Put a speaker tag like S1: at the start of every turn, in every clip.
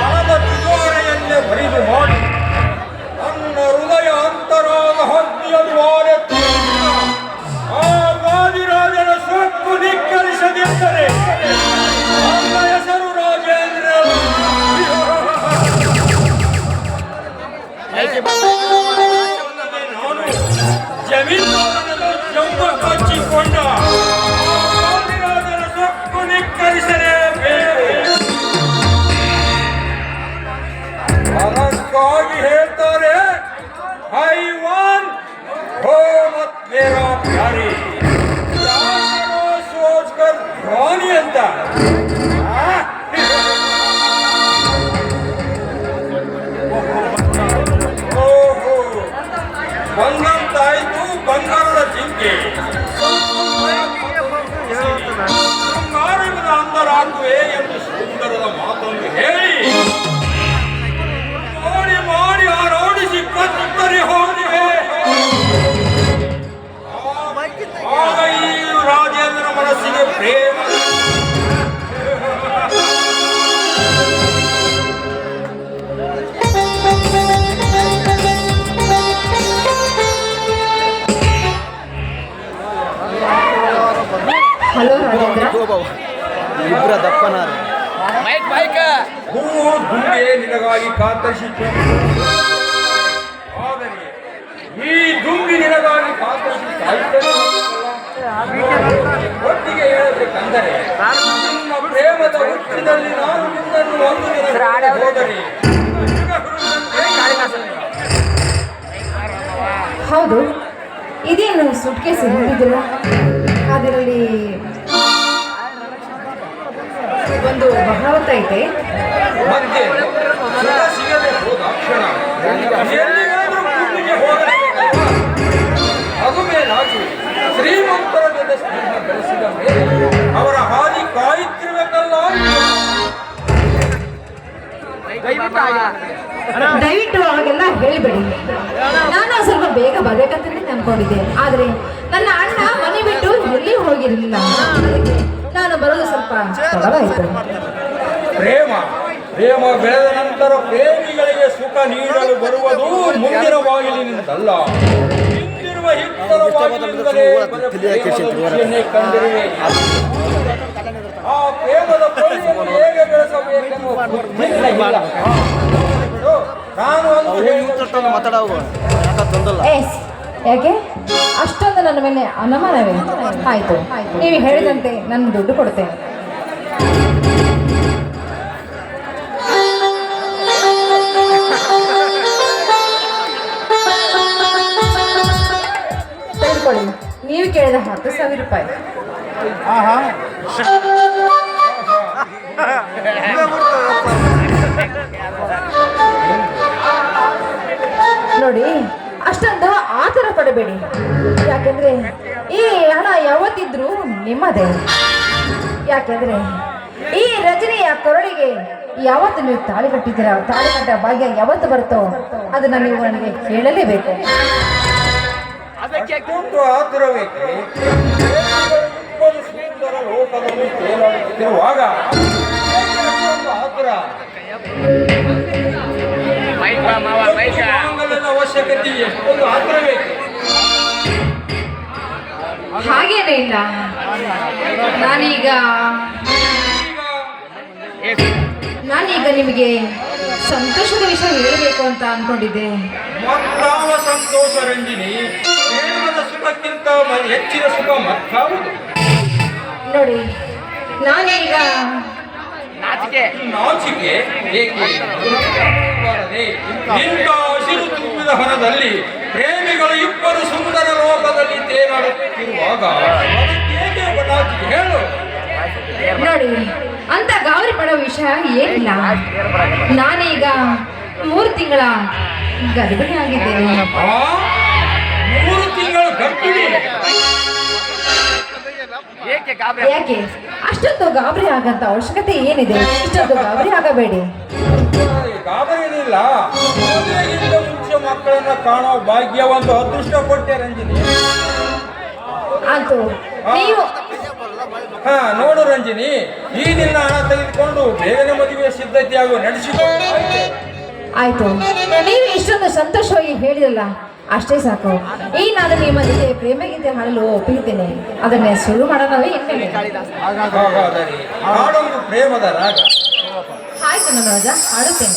S1: ಹಣದ ತಿಜೋರಿಯನ್ನೇ ಬರಿದು ಮಾಡಿ ನನ್ನ ಹೃದಯ ಅಂತರಾಗ ಹದ್ದಿಯಲ್ಲಿ ವಾರೆತ್ತಿ ಆ ವಾದಿರಾಜನ ಸೊಕ್ಕು ಧಿಕ್ಕರಿಸದಿದ್ದರೆ ನನ್ನ ಹೆಸರು ರಾಜೇಂದ್ರ ನಾನು ಜಂಬ ಕಚ್ಚಿಕೊಂಡ ರಾಜೇಂದ್ರ
S2: ಇಬ್ಬರ ದಪ್ಪನಾರ.
S3: Mic mic.
S1: ಹೂವು ದುಂಬೆ ನಿನಗಾಗಿ ಕಾತರಿಸಿತು ಆದರೆ ಈ ದುಂಬಿ ನಿನಗಾಗಿ ಕಾತರಿಸಿ ಸಾಯ್ತದೆ ಒಟ್ಟಿಗೆ ಹೇಳಬೇಕಂದರೆ ನಿನ್ನ ಪ್ರೇಮದ ಹುಟ್ಟಿನಲ್ಲಿ ನಾನು ನಿನ್ನನ್ನು ಒಂದು ದಿನ ಹೋದರೆ.
S4: ಹೌದು ಇದೇನು ಸುಟ್ಕೇಸ್ ಹಿಡಿದಿಲ್ಲ ಅದರಲ್ಲಿ ಹೋಗಲೇಬೇಕಲ್ವಾ? ಭಾಗವತ ಐತೆ
S1: ಶ್ರೀಮಂತರ ಜೊತೆ ಸ್ನೇಹ ಬೆಳೆಸಿದ ಮೇಲೆ ಅವರ ಹಾದಿ ಕಾಯುತ್ತಿರಬೇಕಲ್ಲ
S4: ದಯವಿಟ್ಟು ಅವಾಗೆಲ್ಲ ಹೇಳಿಬಿಡಿ. ನಾನು ಸ್ವಲ್ಪ ಬೇಗ ಬರ್ಬೇಕಂತಲೇ ಅನ್ಕೊಂಡಿದ್ದೆ ಆದರೆ ನನ್ನ ಅಣ್ಣ ಮನೆ ಬಿಟ್ಟು ಎಲ್ಲಿ ಹೋಗಿರಲಿಲ್ಲ? ಬರೋದು ಸ್ವಲ್ಪ
S1: ಪ್ರೇಮ ಪ್ರೇಮ ಬೆಳೆದ ನಂತರ ಪ್ರೇಮಿಗಳಿಗೆ ಸುಖ ನೀಡಲು ಬರುವುದು ಮುಂದಿನ ಬಾಗಿಲಿನಿಂದಲ್ಲ ಹಿಂದಿರುವ ಹಿತ್ತಲ ಬಾಗಿಲಿನಿಂದಲೇ ಕಂಡಿರುವೆ. ಆ ಪ್ರೇಮದ ಪೊಳೆಯನ್ನು ಹೇಗೆ. ಬಿಡು, ನಾನು ಒಂದು
S2: ಮಾತಾಡುವ. ಮಾತಾಡವು ತೊಂದಲ್ಲ
S4: ಯಾಕೆ? ಅಷ್ಟೊಂದು ನನ್ನ ಮೇಲೆ ಅನುಮಾನವೇ? ಆಯ್ತು. ನೀವು ಹೇಳಿದಂತೆ ನನ್ನ ದುಡ್ಡು ಕೊಡ್ತೇನೆ. ತೆಗೆದುಕೊಳ್ಳಿ ನೀವು ಕೇಳಿದ ಹತ್ತು ಸಾವಿರ ರೂಪಾಯಿ. ನೋಡಿ ಅಷ್ಟೊಂದು ಆತರ ಪಡಬೇಡಿ. ಯಾಕೆಂದ್ರೆ ಈ ಹಣ ಯಾವತ್ತಿದ್ರೂ ನಿಮ್ಮದೇ. ಯಾಕೆಂದ್ರೆ ಈ ರಜನಿಯ ಕೊರಳಿಗೆ ಯಾವತ್ತು ನೀವು ತಾಳಿ ಕಟ್ಟಿದ್ದೀರಾ? ತಾಳಿ ಕಟ್ಟ ಭಾಗ್ಯ ಯಾವತ್ತು ಬರುತ್ತೋ ಅದನ್ನ ನೀವು ನನಗೆ ಕೇಳಲೇಬೇಕು
S1: ಆತುರ. ಅವಶ್ಯಕತೆ ಎಷ್ಟೊಂದು ಆತುರವೇಕೆ
S4: ಹಾಗೇನೇ ಇಲ್ಲ ನಾನೀಗ
S1: ಈಗ
S4: ನಾನೀಗ ನಿಮಗೆ ಸಂತೋಷದ ವಿಷಯ ಹೇಳಬೇಕು ಅಂತ ಅನ್ಕೊಂಡಿದ್ದೆ.
S1: ಮತ್ತಾವ ಸಂತೋಷ ರಂಜಿನಿ. ಪ್ರೇಮದ ಸುಖಕ್ಕಿಂತ ಮ- ಹೆಚ್ಚಿನ ಸುಖ ಮತ್ತಾವುದು
S4: ನೋಡಿ ನಾನೀಗ
S3: ನಾಚಿಕೆ.
S1: ನಾಚಿಕೆ? ಏಕೆ. ಇಂಥ ಹಸಿರು ತುಂಬಿದ ಹೊರದಲ್ಲಿ ಪ್ರೇಮಿಗಳು ಇಬ್ಬರು ಸುಂದರ ಲೋಕದಲ್ಲಿ ತೇಲಾಡುತ್ತಿರುವಾಗ ಹೇಳು.
S4: ನೋಡಿ ಅಂತ ಗಾಬರಿ ಪಡೋ ವಿಷಯ ಏನಿಲ್ಲ. ನಾನೀಗ ಮೂರು ತಿಂಗಳ ಗರ್ಭಿಣಿ ಆಗಿದ್ದೇನೆ.
S1: ಮೂರು ತಿಂಗಳು ಗರ್ಭಿಣಿ.
S4: ಯಾಕೆ? ಅಷ್ಟೊಂದು ಗಾಬರಿ ಆಗಂತ ಅವಶ್ಯಕತೆ ಏನಿದೆ? ಇಷ್ಟೊಂದು ಗಾಬರಿ ಆಗಬೇಡಿ.
S1: ಗಾಬರಿ ಏನಿಲ್ಲ. ಮಕ್ಕಳನ್ನ ಕಾಣೋ ಭಾಗ್ಯ ಒಂದು ಅದೃಷ್ಟ ಕೊಟ್ಟೆ ರಂಜಿನಿ. ಹ. ನೋಡು ರಂಜಿನಿ ಈ ನಿನ್ನ ಹಣ ತೆಗೆದುಕೊಂಡು ಬೇಗನೆ ಮದುವೆ ಸಿದ್ಧತೆಯಾಗುವ ನಡೆಸಿಕೊಂಡು
S4: ಆಯ್ತು. ನೀವು ಇಷ್ಟೊಂದು ಸಂತೋಷವಾಗಿ ಹೇಳಿರಲ್ಲ ಅಷ್ಟೇ ಸಾಕು. ಈ ನಾನು ನಿಮ್ಮ ಜೊತೆ ಪ್ರೇಮ ಗೀತೆ ಹಾಡಲು ಒಪ್ಪಿರ್ತೇನೆ ಅದನ್ನೇ ಶುರು ಮಾಡೋಣವೇ ಇನ್ಮೇಲೆ
S1: ಹಾಡೊಂದು ಪ್ರೇಮದ ರಾಗ.
S4: ಆಯ್ತು ನನ್ನ ರಾಜ ಹಾಡುತ್ತೇನೆ.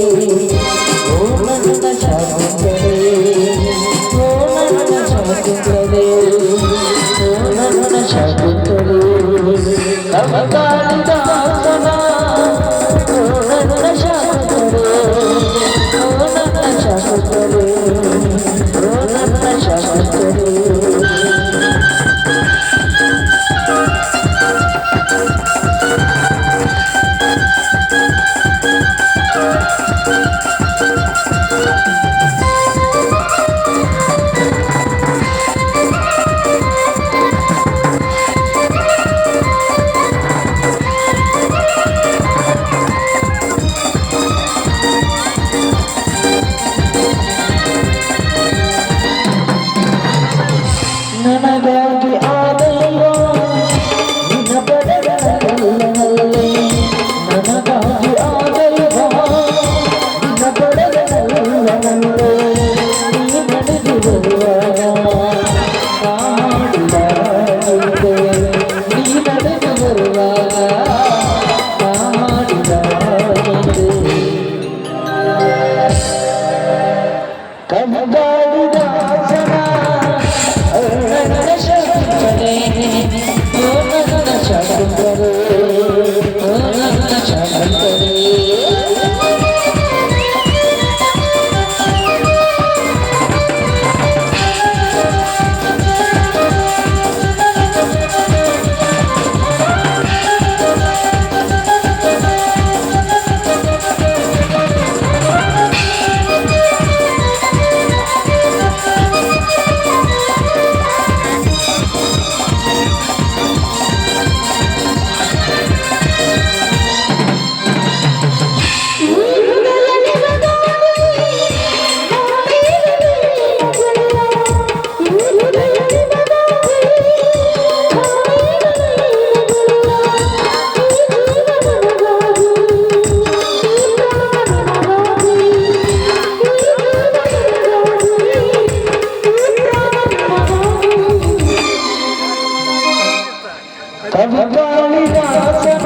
S5: ও নন্দ শঙ্করে ও নন্দ শঙ্করে ও নন্দ শঙ্করে তব কালিদাসনা ও নন্দ শঙ্করে ও নন্দ শঙ্করে ও Nanda শঙ্করে Absolutely. Everybody wants to